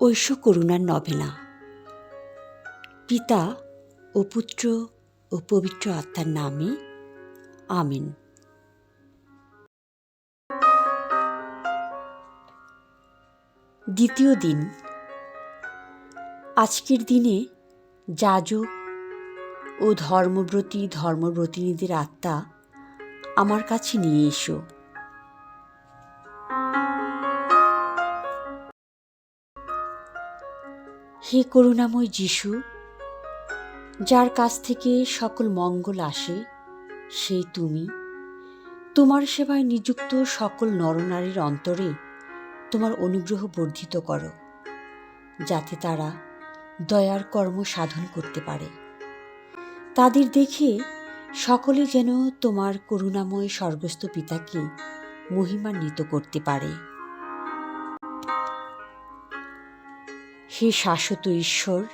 ঐশ করুণার নভেনা পিতা ও পুত্র ও পবিত্র আত্মার নামে আমিন। দ্বিতীয় দিন। আজকের দিনে যাজক ও ধর্মব্রতী ধর্মব্রতিনিধির আত্মা আমার কাছে নিয়ে এসো। হে করুণাময় যিশু, যার কাছ থেকে সকল মঙ্গল আসে সেই তুমি। তোমার সেবায় নিযুক্ত সকল নরনারীর অন্তরে তোমার অনুগ্রহ বর্ধিত করো, যাতে তারা দয়ার কর্ম সাধন করতে পারে। তাদের দেখে সকলে যেন তোমার করুণাময় স্বর্গস্থ পিতাকে মহিমান্বিত করতে পারে। হে শাশ্বত ঈশ্বর,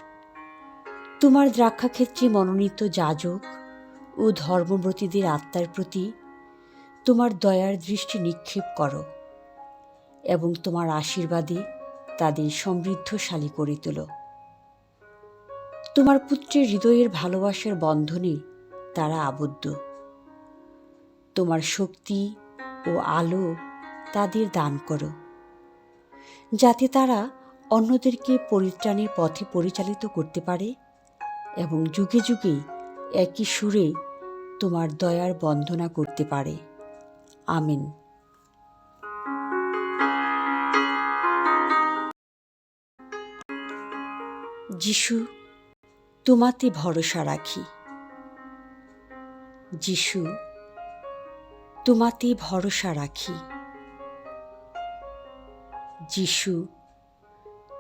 তোমার দ্রাক্ষাক্ষেত্রে মনোনীত যাজক ও ধর্মব্রতীদের আত্মার প্রতি তোমার দয়ার দৃষ্টি নিক্ষেপ করো এবং তোমার আশীর্বাদে তাদের সমৃদ্ধশালী করে তোলো। তোমার পুত্রের হৃদয়ের ভালোবাসার বন্ধনে তারা আবদ্ধ। তোমার শক্তি ও আলো তাদের দান করো। যাতে তারা অন্যদেরকে পরিত্রাণের পথে পরিচালিত করতে পারে এবং যুগে যুগে একই সুরে তোমার দয়ার বন্দনা করতে পারে। আমিন। যিশু, তোমাতে ভরসা রাখি। যিশু তোমাতে ভরসা রাখি। যিশু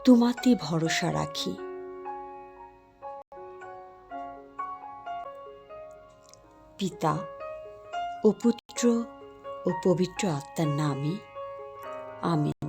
তোমাতে ভরসা রাখি। পিতা ও পুত্র ও পবিত্র আত্মার নামে, আমেন।